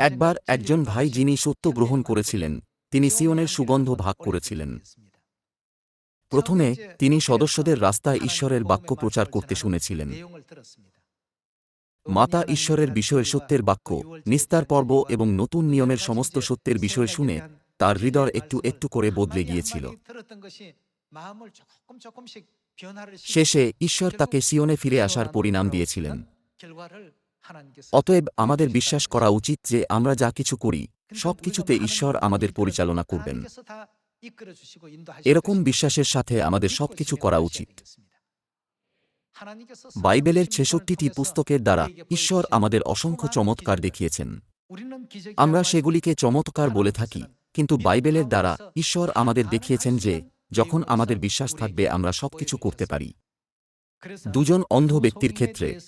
একবার একজন ভাই যিনি সত্য গ্রহণ করেছিলেন, তিনি সিয়নের সুগন্ধ ভাগ করেছিলেন। প্রথমে তিনি সদস্যদের রাস্তায় ঈশ্বরের বাক্য প্রচার করতে শুনেছিলেন। মাতা ঈশ্বরের বিষয়ে সত্যের বাক্য, নিস্তার পর্ব এবং নতুন নিয়মের সমস্ত সত্যের বিষয় শুনে তার হৃদয় একটু একটু করে বদলে গিয়েছিল। শেষে ঈশ্বর তাকে সিয়নে ফিরে আসার পরিণাম দিয়েছিলেন। অতএব আমাদের বিশ্বাস করা উচিত যে আমরা যা কিছু করি সব কিছুতে ঈশ্বর আমাদের পরিচালনা করবেন। এরকম বিশ্বাসের সাথে আমাদের সবকিছু করা উচিত। বাইবেলের ছেষট্টিটি পুস্তকের দ্বারা ঈশ্বর আমাদের অসংখ্য চমৎকার দেখিয়েছেন। আমরা সেগুলিকে চমৎকার বলে থাকি কিন্তু বাইবেলের দ্বারা ঈশ্বর আমাদের দেখিয়েছেন যে যখন আমাদের বিশ্বাস থাকবে আমরা সবকিছু করতে পারি। দুজন অন্ধ ব্যক্তির ক্ষেত্রে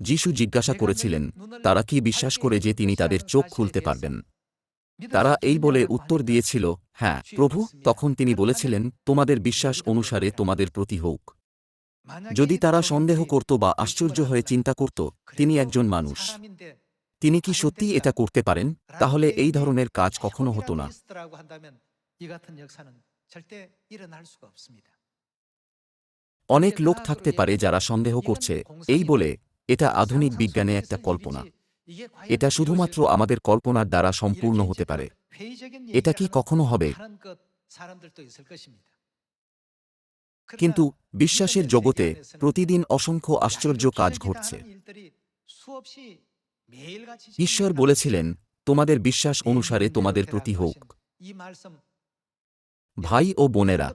যিশু জিজ্ঞাসা করেছিলেন তারা কি বিশ্বাস করে যে তিনি তাদের চোখ খুলতে পারবেন? তারা এই বলে উত্তর দিয়েছিল হ্যাঁ প্রভু তখন তিনি বলেছিলেন তোমাদের বিশ্বাস অনুসারে তোমাদের প্রতি হোক যদি তারা সন্দেহ করত বা আশ্চর্য হয়ে চিন্তা করত তিনি একজন মানুষ। তিনি কি সত্যি এটা করতে পারেন? তাহলে এই ধরনের কাজ কখনো হতো না। অনেক লোক থাকতে পারে যারা সন্দেহ করছে। এই বলে এটা আধুনিক বিজ্ঞানে একটা কল্পনা। এটা শুধুমাত্র আমাদের কল্পনার দ্বারা সম্পূর্ণ হতে পারে। এটা কি কখনো হবে? কিন্তু বিশ্বাসের জগতে প্রতিদিন অসংখ্য আশ্চর্য কাজ ঘটছে। ঈশ্বর বলেছিলেন, তোমাদের বিশ্বাস অনুসারে তোমাদের প্রতি হোক। ভাই ও বোনেরা,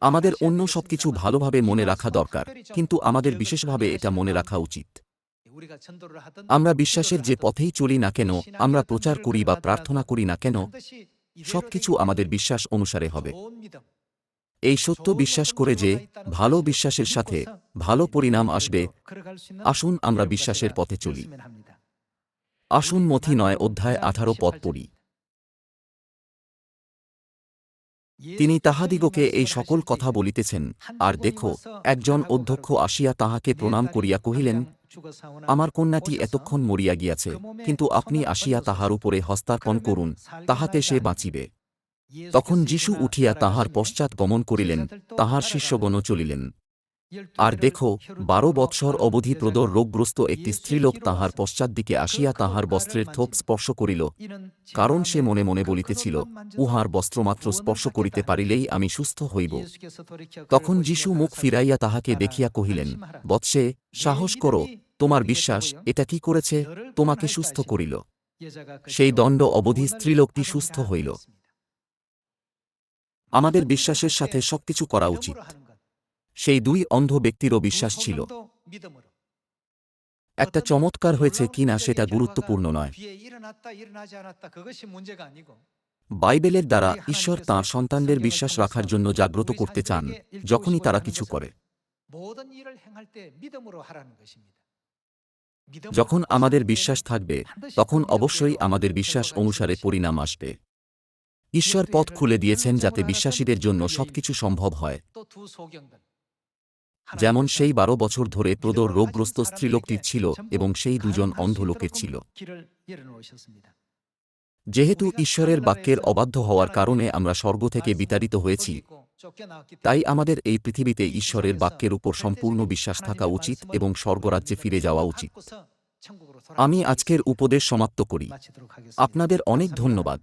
আমাদের অন্য সবকিছু ভালোভাবে মনে রাখা দরকার, কিন্তু আমাদের বিশেষভাবে এটা মনে রাখা উচিত। আমরা বিশ্বাসের যে পথেই চলি না কেন, আমরা প্রচার করি বা প্রার্থনা করি না কেন, সবকিছু আমাদের বিশ্বাস অনুসারে হবে। এই সত্য বিশ্বাস করে যে, ভালো বিশ্বাসের সাথে ভালো পরিণাম আসবে, আসুন আমরা বিশ্বাসের পথে চলি। আসুন মথি নয় অধ্যায় আঠারো পথ পড়ি। তিনি তাহাদিগকে এই সকল কথা বলিতেছেন। আর দেখো, একজন অধ্যক্ষ আসিয়া তাহাকে প্রণাম করিয়া কহিলেন, আমার কন্যাটি এতক্ষণ মরিয়া গিয়াছে, কিন্তু আপনি আসিয়া তাহার উপরে হস্তার্পণ করুন, তাহাতে সে বাঁচিবে। তখন যিশু উঠিয়া তাহার পশ্চাৎ গমন করিলেন, তাহার শিষ্যগণ চলিলেন। আর দেখো, বারো বৎসর অবধি প্রদর রোগগ্রস্ত একটি স্ত্রীলোক তাহার পশ্চাৎ দিকে আসিয়া তাহার বস্ত্রের থোপ স্পর্শ করিল। কারণ সে মনে মনে বলিতেছিল, উহার বস্ত্রমাত্র স্পর্শ করিতে পারিলেই আমি সুস্থ হইব। তখন যিশু মুখ ফিরাইয়া তাহাকে দেখিয়া কহিলেন, বৎসে, সাহস করো, তোমার বিশ্বাস, এটা কি করেছে, তোমাকে সুস্থ করিল। সেই দণ্ড অবধি স্ত্রীলোকটি সুস্থ হইল। আমাদের বিশ্বাসের সাথে সবকিছু করা উচিত। সেই দুই অন্ধ ব্যক্তিরও বিশ্বাস ছিল। একটা চমৎকার হয়েছে কিনা সেটা গুরুত্বপূর্ণ নয়। বাইবেলের দ্বারা ঈশ্বর তাঁর সন্তানদের বিশ্বাস রাখার জন্য জাগ্রত করতে চান, যখনই তারা কিছু করে। যখন আমাদের বিশ্বাস থাকবে, তখন অবশ্যই আমাদের বিশ্বাস অনুসারে পরিণাম আসবে। ঈশ্বর পথ খুলে দিয়েছেন যাতে বিশ্বাসীদের জন্য সবকিছু সম্ভব হয়। যেমন সেই বারো বছর ধরে প্রদর রোগগ্রস্ত স্ত্রীলোকটির ছিল এবং সেই দুজন অন্ধ লোকের ছিল। যেহেতু ঈশ্বরের বাক্যের অবাধ্য হওয়ার কারণে আমরা স্বর্গ থেকে বিতাড়িত হয়েছি তাই আমাদের এই পৃথিবীতে ঈশ্বরের বাক্যের উপর সম্পূর্ণ বিশ্বাস থাকা উচিত এবং স্বর্গরাজ্যে ফিরে যাওয়া উচিত। আমি আজকের উপদেশ সমাপ্ত করি। আপনাদের অনেক ধন্যবাদ।